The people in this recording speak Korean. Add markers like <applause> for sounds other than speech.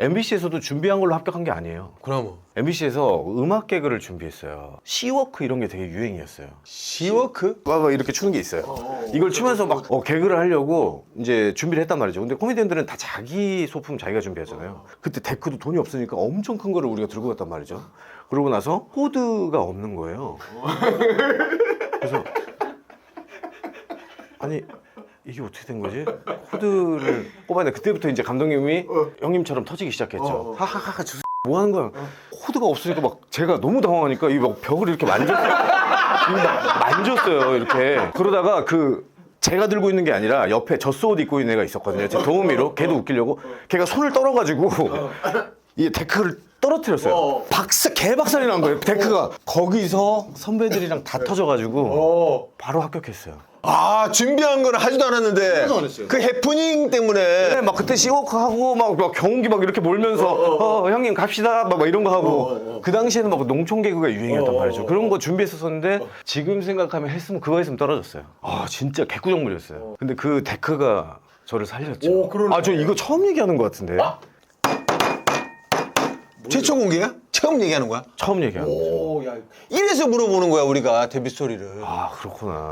MBC에서도 준비한 걸로 합격한 게 아니에요. 그럼 MBC에서 음악 개그를 준비했어요. 시워크 이런 게 되게 유행이었어요. 시워크? 막, 막 이렇게 추는 게 있어요. 이걸 추면서 막 어, 개그를 하려고 이제 준비를 했단 말이죠. 근데 코미디언들은 다 자기 소품 자기가 준비하잖아요. 그때 데크도 돈이 없으니까 엄청 큰 거를 우리가 들고 갔단 말이죠. 그러고 나서 코드가 없는 거예요. 그래서 아니 이게 어떻게 된 거지? 코드를 뽑아야 돼. 그때부터 이제 감독님이 형님처럼 터지기 시작했죠. 하하하하 저뭐 하는 거야? 코드가 없으니까 막 제가 너무 당황하니까 이 막 벽을 이렇게 만졌 <laughs> 만졌어요 이렇게. 그러다가 그 제가 들고 있는 게 아니라 옆에 젖소 옷 입고 있는 애가 있었거든요. 제 도우미로. 걔도 웃기려고. 걔가 손을 떨어가지고 <laughs> 이 데크를 떨어뜨렸어요. 박사 개박살이 난 거예요 데크가. 거기서 선배들이랑 다 터져가지고 바로 합격했어요 아 준비한 건 하지도 않았는데 그 해프닝 때문에 네, 막 그때 시워크 하고 막, 막 경운기 막 이렇게 몰면서 어, 형님 갑시다. 막, 막 이런 거 하고 그 당시에는 막 농촌 개그가 유행이었단 말이죠. 그런 거 준비했었었는데 지금 생각하면 했으면 그거 했으면 떨어졌어요. 아 진짜 개꾸정물이었어요. 근데 그 데크가 저를 살렸죠. 아저 이거 처음 얘기하는 것 같은데. 최초 공개야? 처음 얘기하는 거야? 처음 얘기하는 거죠. 이래서 물어보는 거야 우리가 데뷔 스토리를. 아 그렇구나